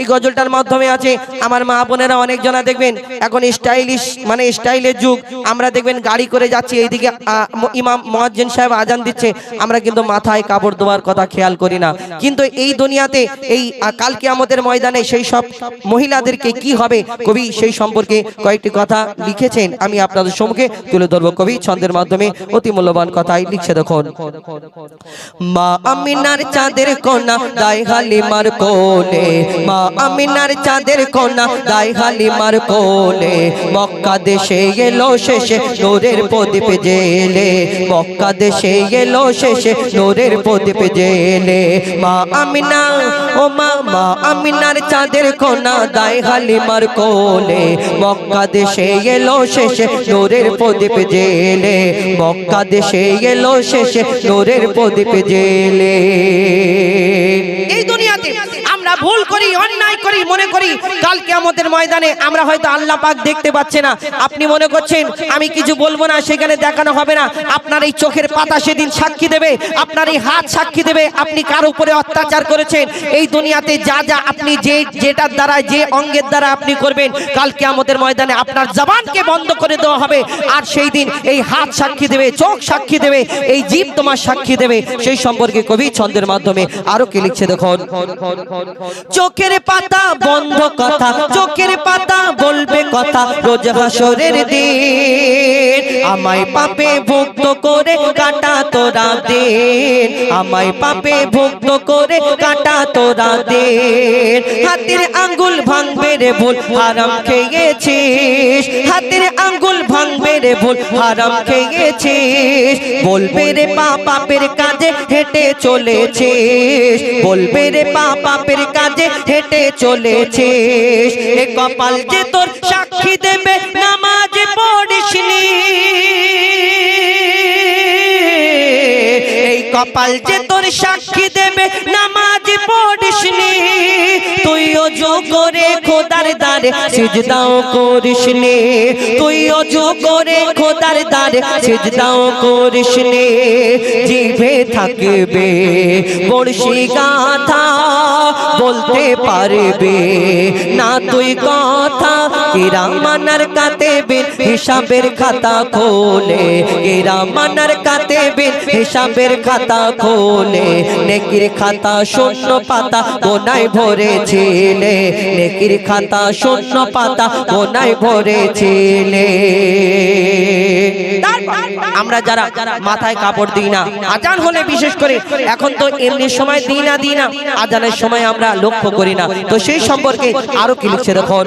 এই গজলটার মাধ্যমে আছে, আমার মা বোনেরা অনেক জনা দেখবেন, এখন স্টাইলিশ মানে স্টাইলের যুগ, আমরা দেখবেন গাড়ি করে যাচ্ছি, এইদিকে ইমাম মহাজ্জেন সাহেব আজান দিচ্ছে, আমরা কিন্তু মাথায় কাপড় দেওয়ার কথা খেয়াল করি না। কিন্তু এই দুনিয়াতে, এই কালকে আমাদের ময়দানে সেই সব মহিলাদেরকে কি হবে, কবি সেই সম্পর্কে কয়েকটি কথা লিখেছেন, আমি আপনাদের সম্মুখে তুলে ধরবো। কবি ছন্দের মাধ্যমে অতি মূল্যবান কথাই লিখছে, দেখুন। মা আমিনার চাঁদের কোনা দাই হালিমার কোলে মা আমিনার চাঁদের কোনা দাই হালিমার কোলে। মক্কা দেশে এলো শেষে নূরের প্রদীপ জেলে মক্কা দেশে এলো শেষে নূরের প্রদীপ জেলে মা আমিনা, ও মা মা আমিনার চাঁদের কোনা দাই হালিমার কোলে। মক্কা দেশে এলো শেষে নূরের প্রদীপ জেলে মক্কা দেশে এলো শেষে নূরের প্রদীপ জেলে এই দুনিয়াতে আমরা ভুল করি অন্যায় করি, মনে করি কালকে আমাদের ময়দানে আমরা হয়তো আল্লাহ পাক দেখতে পাচ্ছে না। আপনি মনে করছেন, আমি কিছু বলব না, সেখানে দেখানো হবে না। আপনার এই চোখের পাতা সেদিন সাক্ষী দেবে, আপনার এই হাত সাক্ষী দেবে, আপনি কার উপরে অত্যাচার করেছেন? এই দুনিয়াতে যা যা আপনি যে, যেটার দ্বারা, যে অঙ্গের দ্বারা আপনি করবেন কালকে আমাদের ময়দানে আপনার জবানকে বন্ধ করে দেওয়া হবে। আর সেই দিন এই হাত সাক্ষী দেবে, চোখ সাক্ষী দেবে, এই জীব তোমার সাক্ষী দেবে। সেই সম্পর্কে কবি ছন্দের মাধ্যমে আরও কি লিখছে দেখুন। চোখের পাতা বন্ধ কথা, চোখের পাতা বলবে কথা, রোজ হাসরের দিন আমায় পাপে ভুক্ত করে কাটা তোরা দিন। আমায় পাপে ভুক্ত করে কাটা তোরা দিন। হাতের আঙ্গুল ভাঙবে রে ভুল, হারাম খেয়েছিস। হাতের রে ভুল হারাম খেয়েছিস। বলবে রে পা পাপের কাজে হেঁটে চলেছিস। বলবে রে পা পাপের কাজে হেঁটে চলেছিস। এ কপাল যে তোর সাক্ষী দেবে, নামাজ পড়িসনি। এই কপাল যে তোর সাক্ষী দেবে, নামাজ পড়িসনি। তুইও যো করে খোদার দারে সিজদাও করিসনি তুই অজু করে খোদার দারে সিজদাও করিসনি জিভে থাকবে বড়শি গাথা। বলতে পারবে? না তুই কথা কিরামানার বিন, হিসাবের খাতা খোলে। কিরামানার কাতেবে হিসাবের খাতা খোলে। নেকির খাতা শূন্য পাতা কোনায় ভরেছিলে। নেকির খাতা শূন্য পাতা কোনায় ভরেছিলে। আমরা যারা মাথায় কাপড় দিই না, আজান হলে বিশেষ করে এখন তো এমনি সময় দিই না দিই না, আজানের সময় আমরা লক্ষ্য করি না। তো সেই সম্পর্কে আরও কি লিখছে দেখুন?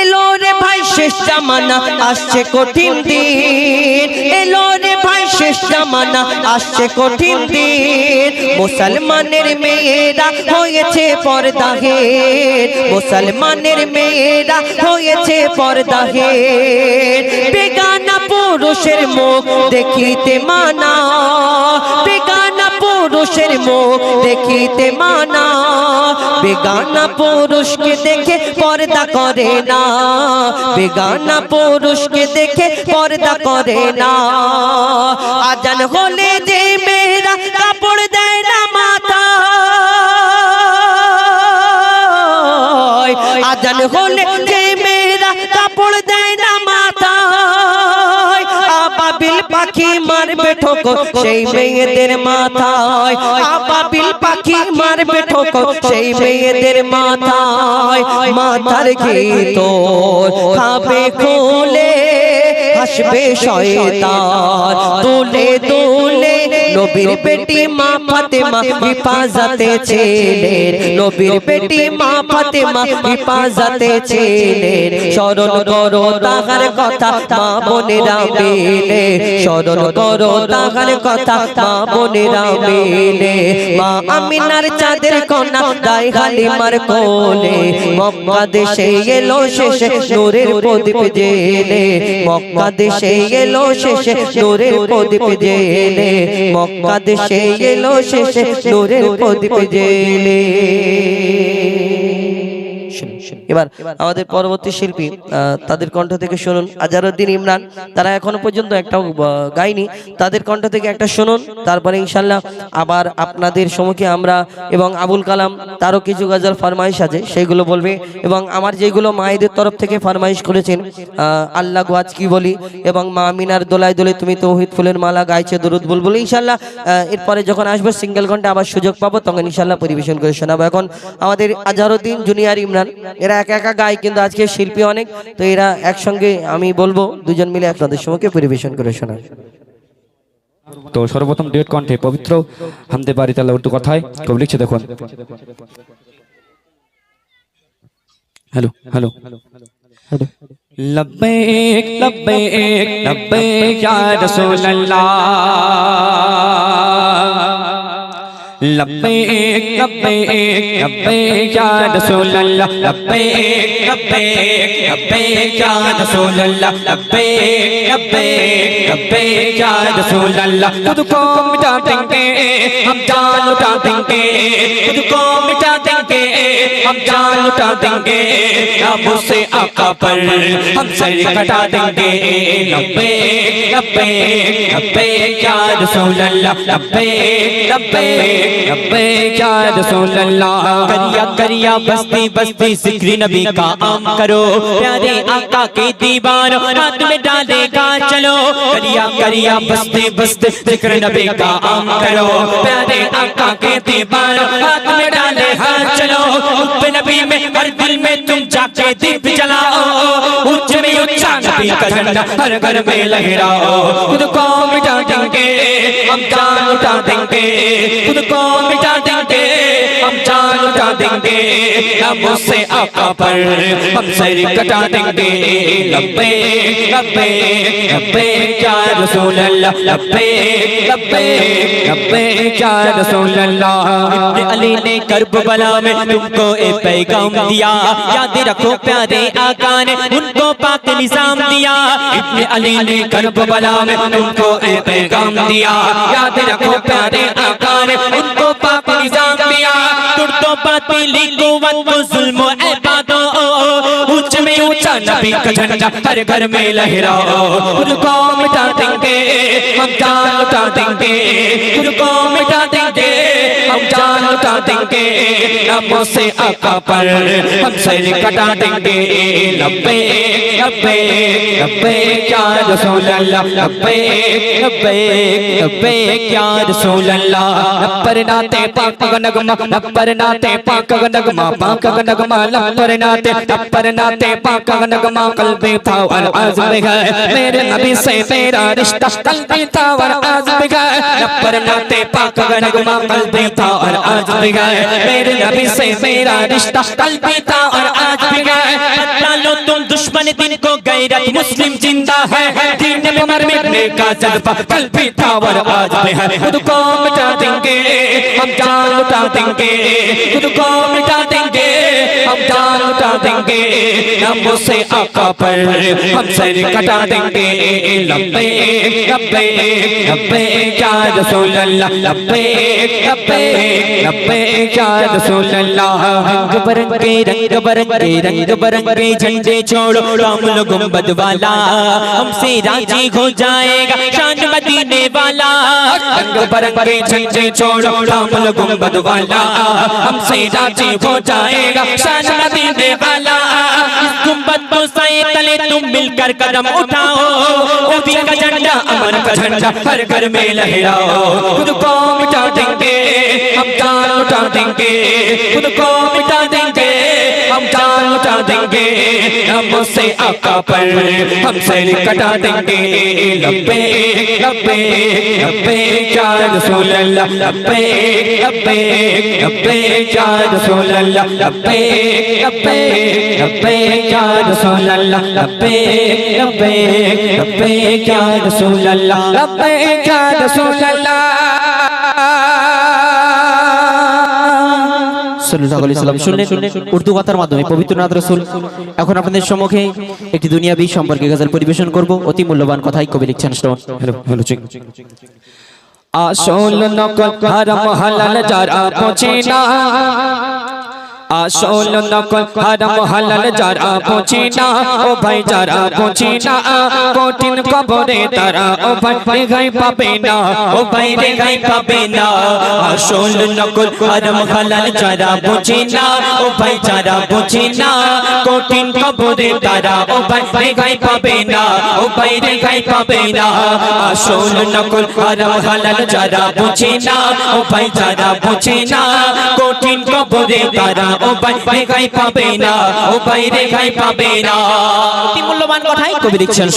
এলো রে ভাই শেষ জামানা, আসছে কঠিন দিন। এলো ভাই শেষ জামানা, আসছে কঠিন দিন। মুসলমানের মেয়েরা হয়েছে পর্দাহের মুসলমানের মেয়েরা হয়েছে পর্দাহের বেগানা পুরুষের মুখ দেখিতে মানা পুরুষের মুখ দেখিতে মানা, বেগানা পুরুষকে দেখে পর্দা করে না, বেগানা পুরুষকে দেখে পর্দা করে না। আজান হলে যে মেয়েরা কাপড় দেয় না মাথা, আজান হলে যে মেয়েরা কাপড় দেয় না মাথা, আবাবিল পাখি ঠোকো সেই মেয়েদের মাথায় আপাবিল পাখি মারবে ঠোকো সেই মেয়েদের মাথায় মাথার গীত খাবে খুলে হাসবে শয়তান তুলে তুলে নবীর বেটি মা ফাতেমা হিফাজতে ছিলেন। নবীর বেটি মা ফাতেমা হিফাজতে ছিলেন। স্মরণ করো তাহার কথা মা বোনেরা মিলে। স্মরণ করো তাহার কথা মা বোনেরা মিলে। মা আমিনার চাঁদের কন্যা দাই হালিমার কোলে। মক্কা দেশে এলো শেষে নূরের প্রদীপ জেলে মক্কা দেশে এলো শেষে নূরের প্রদীপ জেলে মক্কা দেশে এলো শেষে নূরের প্রদীপ জেলে। এবার আমাদের পরবর্তী শিল্পী তাদের কণ্ঠ থেকে শুনুন আজারউদ্দিন ইমরান। তারা এখনও পর্যন্ত একটাও আহ, গায়নি। তাদের কণ্ঠ থেকে একটা শুনুন তারপরে ইনশাল্লাহ আবার আপনাদের সম্মুখে আমরা এবং আবুল কালাম তারও কিছু গজল ফরমাইশ আছে সেইগুলো বলবে। এবং আমার যেগুলো মায়েদের তরফ থেকে ফরমাইশ করেছেন আল্লাহ গোয়াজ কি বলি এবং মা মিনার দোলায় দোলে তুমি তৌহিদ ফুলের মালা গাইছে দরুদ বুলবুল ইনশাল্লাহ আহ, এরপরে যখন আসবে সিঙ্গেল ঘণ্টা আবার সুযোগ পাবো তখন ইনশাল্লাহ পরিবেশন করে শোনাবো। এখন আমাদের আজহারুদ্দিন জুনিয়র ইমরান এরা একা একা গায় কিন্তু আজকে শিল্পী অনেক তো এরা একসঙ্গে আমি বলব দুজন মিলে আপনাদের সম্মুখে পরিবেশন করে শোনাবে তো সর্বপ্রথম ডেট কণ্ঠে পবিত্র হামদে বাড়ি তালা উর্দু কথায় কবি লিখছে দেখুন। Hello hello. হ্যালো লব্বেক লব্বেক لبے یا رسول اللہ لبے یا رسول اللہ لبے کبے یا رسول اللہ۔ خود کو مٹا دیں گے، ہم جان اٹھا دیں گے۔ خود کو مٹا دیں گے، ہم جان اٹھا دیں گے۔ سے آقا پر ہم سر کٹا دیں گے۔ یا رسول اللہ لبے لبے करिया करिया बस्ती बस्ती जिक्र नबी का आम करो प्यारे आका के दीवार हाथ में डालेगा चलो करिया करिया बस्ते बस्ते जिक्र नबी का आम करो प्यारे आका के दीवार हाथ में डाले हाथ चलो उप नबी में हर दिल में तुम जाके दीप जलाओ उच्च में ऊंचा नबी का झंडा हर घर में लहराओ खुद को मिटा देंगे हम जान उठा देंगे खुद को मिटा देंगे کٹا دیں گے اب سے آقا پر بمسر کٹا دیں گے۔ لبے لبے لبے یا رسول اللہ لبے لبے لبے یا رسول اللہ۔ ابن علی نے کرب بلا میں تم کو اے پیغام دیا۔ یاد رکھو پیارے آقا نے ان کو پاک نظام دیا۔ ابن علی نے کرب بلا میں تم کو اے پیغام دیا۔ یاد رکھو پیارے آقا نے ان کو پاک بلی قوت مسلم اونچا نبی کا جھنڈا ہر گھر میں لہراؤ خود کو مٹا دیں گے ہم جان اٹھا دیں گے خود کو مٹا دیں گے ہم جان اٹھا دیں گے نمو سے آقا پر ہم سر کٹا دیں گے لبے لبے لبے کیا رسول اللہ لبے لبے لبے کیا رسول اللہ۔ لبر ناتے پاک نگمہ لبر ناتے پاک نگمہ پاک نگمہ لبر ناتے لبر ناتے پاک کا نغمہ قلبی تھا اور آز عزم ہے میرے نبی سے تیرا رشتہ قلبی تھا اور آز عزم ہے نپر ناتے پاک کا نغمہ قلبی تھا اور آز عزم ہے میرے نبی سے تیرا رشتہ قلبی تھا اور عزم ہے پتہ لو تم دشمن دن کو غیرت مسلم زندہ ہے دین پہ مر مرنے کا جذبہ قلبی تھا اور آز عزم ہے خود کو مٹا دیں گے ہم جان اٹھا دیں گے خود کو مٹا دیں گے ہم جان اٹھا دیں گے نہ سے آقا پر ہم سر کٹا دیں گے۔ لبے لبے لبے کیا رسول اللہ، لبے لبے لبے کیا رسول اللہ۔ رنگ برنگے رنگ برنگے رنگ برنگے، جھنڈے چھوڑو رامل گنبد والا ہم سے راجی ہو جائے گا، شان مدینے والا۔ رنگ برنگے، جھنڈے چھوڑو رامل گنبد والا ہم سے راجی ہو جائے گا، شان مدینے والا۔ محبت تو تلے تم مل کر قدم اٹھاؤ۔ عہدی کا جھنڈا، امن کا جھنڈا، ہر گھر میں لہراؤ۔ خود کو مٹا دیں گے، ہم جان اٹھا دیں گے۔ خود کو مٹا دیں گے۔ ہم چاہتا دیں گے، ہم اسے آقا پر، ہم سے لکٹا دیں گے۔ لبے لبے لبے چاہ رسول اللہ، لبے لبے لبے چاہ رسول اللہ، لبے لبے لبے چاہ رسول اللہ، لبے لبے لبے چاہ رسول اللہ، لبے چاہ رسول اللہ۔ আলাইহি সাল্লাম শুনলেন উর্দু কথার মাধ্যমে পবিত্র নাদ রাসূল। এখন আপনাদের সম্মুখে একটি দুনিয়াবি সম্পর্কে গজল পরিবেশন করব। অতি মূল্যবান কথাই কবি লিখছেন শ্রবণ। আসল নকল হারাম হালাল যারা পৌঁছে না। আসল নকল হারাম হালাল যারা বুঝি না ও ভাই যারা বুঝি না কঠিন কবরে তারা ও ভাই রেগাই পাবে না, ও ভাই রেগাই পাবে না। আসল নকল হারাম হালাল যারা বুঝি না ও ভাই যারা বুঝি না কঠিন কবরে তারা ও ভাই রেগাই পাবে না, ও ভাই রেগাই পাবে না। আসল নকল হারাম হালাল যারা বুঝি না ও ভাই যারা বুঝি না কঠিন কবরে তারা ভাই রেগাই পাবে না ভাই রেগাই পাবে না। অতি মূল্যবান কথাই কবি লিখছেন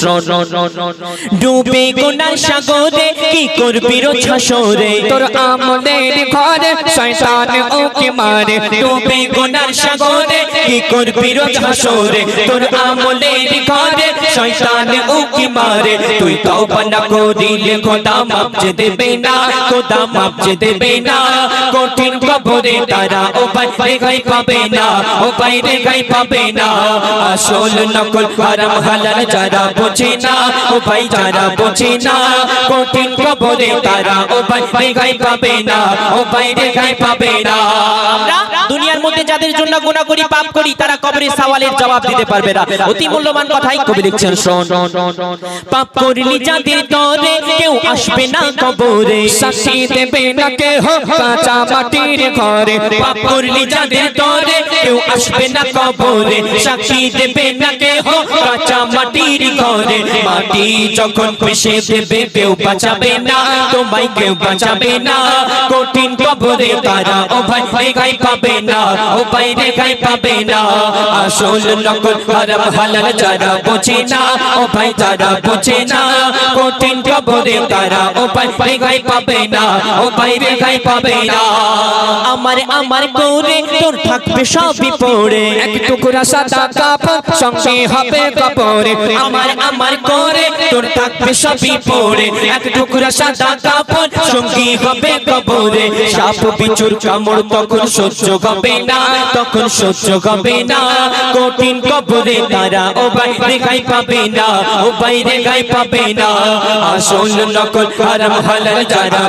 ডুবে গুনার সাগরে কি করবি রো ছাসরে তোর আমলের ঘরে শয়তান ওকে মারে। ডুবে সাগরে কি করবি রো তোর ঘরে শয়তান ওকে মারে তুই তওবা না করিলে খোদা মাপ যে দেবে না খোদা মাপ যে দেবে না কঠিন কবরে তারা ও ভাই রেগাই পাবে না ও ভাই রেগাই পাবে না আসল নকল হারাম হালাল যারা বোঝে না ও ভাই যারা বোঝে না কঠিন কবরে তারা ও ভাই রেগাই পাবে না ও ভাই রেগাই পাবে না আমরা দুনিয়ার মধ্যে যাদের জন্য গুনাহ করি পাপ করি, তারা কবরের সওয়ালের জবাব দিতে পারবে না। অতি মূল্যবান কথাই কবি লিখছেন, শোন। পাপ করলি যাদের তরে কেউ আসবে না কবরে সাক্ষী দেবে না কেহ কাঁচা মাটির ঘরে। পাপ করলি যাদের তরে কেউ আসবে না কবরে সাক্ষী দেবে না কেহ কাঁচা মাটির ঘরে। মাটি যখন পিষে দেবে, কেউ বাঁচাবে না, তোমায় কেউ বাঁচাবে না। কঠিন কবরে তারা ও ভাই রেগাই পাবে না। ও ভাই রেগাই পাবে না। আসল নকল হারাম হালাল যারা বোঝে না ও ভাই যারা বোঝে না কঠিন কবরে তারা ও ভাই রেগাই পাবে না ও ভাই রেগাই পাবে না। আমার আমার করে তোর থাকবে সবই পড়ে। এক টুকরা সাদা কাপড় সঙ্গে হবে কবরে আমার আমার করে তোর থাকবে সবই পড়ে। এক টুকরা সাদা কাপড় সঙ্গী হবে কবরে সাপ বিচুর কামড় তখন সহ্য হবে না? তখন সহ্য হবে না? কঠিন কবরে তারা ও রেখাই পাবে না ও রেখাই পাবে না। আসল নকল হারাম হালাল যারা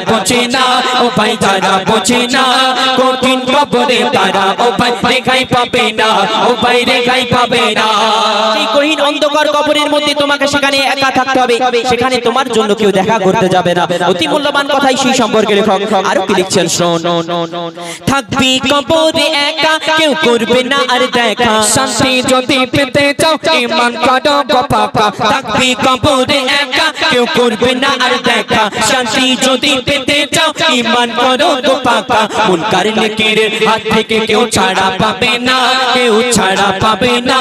না ও ভাই যারা না কঠিন কবরে তারা ও রেখাই পাবে না ও রেখাই পাবে না। সেই গহীন অন্ধকার কবরের মধ্যে তোমাকে সেখানে একা থাকতে হবে সেখানে তোমার জন্য কেউ দেখা করতে যাবে না। অতি মূল্যবান কথাই সেই সম্পর্কে লেখক আরও কি লিখছেন শোন। থাকবি কবরে একা কেউ করবে না আর দেখা শান্তি যদি পেতে চাও ইমান করো গো পাপা থাকবি কবরে একা কেউ করবে না আর দেখা। শান্তি যদি পেতে চাও ইমান করো গো পাপা। মুনকার নেকির হাত থেকে কেউ ছাড়া পাবে না, কেউ ছাড়া পাবে না।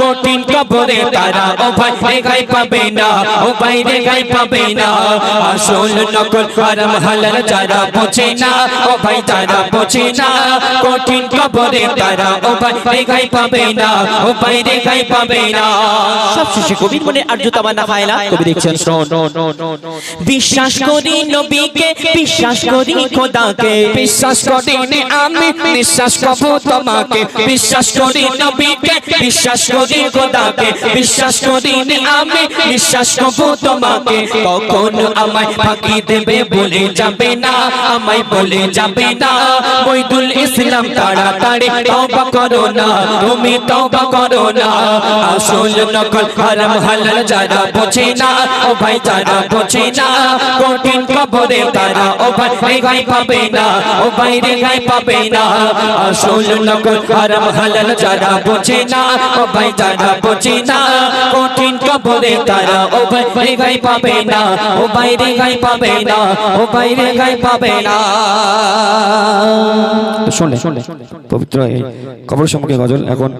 কঠিন কবরে তারা ও ভাই রেগাই পাবে না ও ভাই রেগাই পাবে না। আসল নকল হারাম হালাল যারা বোঝে না ও ভাই তারা বোঝে না। কঠিন কবরে তারা ও ভাই রেগাই পাবে না ও ভাই রেগাই পাবে না। সব শেষে কবির মনে আর্যতা বানা হয় না কবি লিখছেন শোন বিশ্বাস করি নবীকে বিশ্বাস করি খোদাকে। বিশ্বাস করি আমি বিশ্বাস করব তোমাকে। বিশ্বাস করি নবীকে বিশ্বাস করি খোদাকে। বিশ্বাস করি আমি বিশ্বাস করব তোমাকে। কখন আমায় ফাঁকি দেবে বলে যাবে না আমায় বলে যাবে না। বৈদুল ইসলাম তাড়াতাড়ি তওবা করো না তুমি তওবা করো না। আসল নকল হারাম হালাল যারা বোঝে না ও ভাই যারা বোঝে না, কঠিন কবরে তারা ও ভাই রেগাই পাবে না, ও ভাই রেগাই পাবে না। আসল নকল হারাম হালাল যারা বোঝে না, ও ভাই যারা বোঝে না, কঠিন কবরে তারা ও ভাই রেগাই পাবে না, ও ভাই পাবে না, ও ভাই পাবে না। পবিত্র কবর সম্পর্কে গজল এখন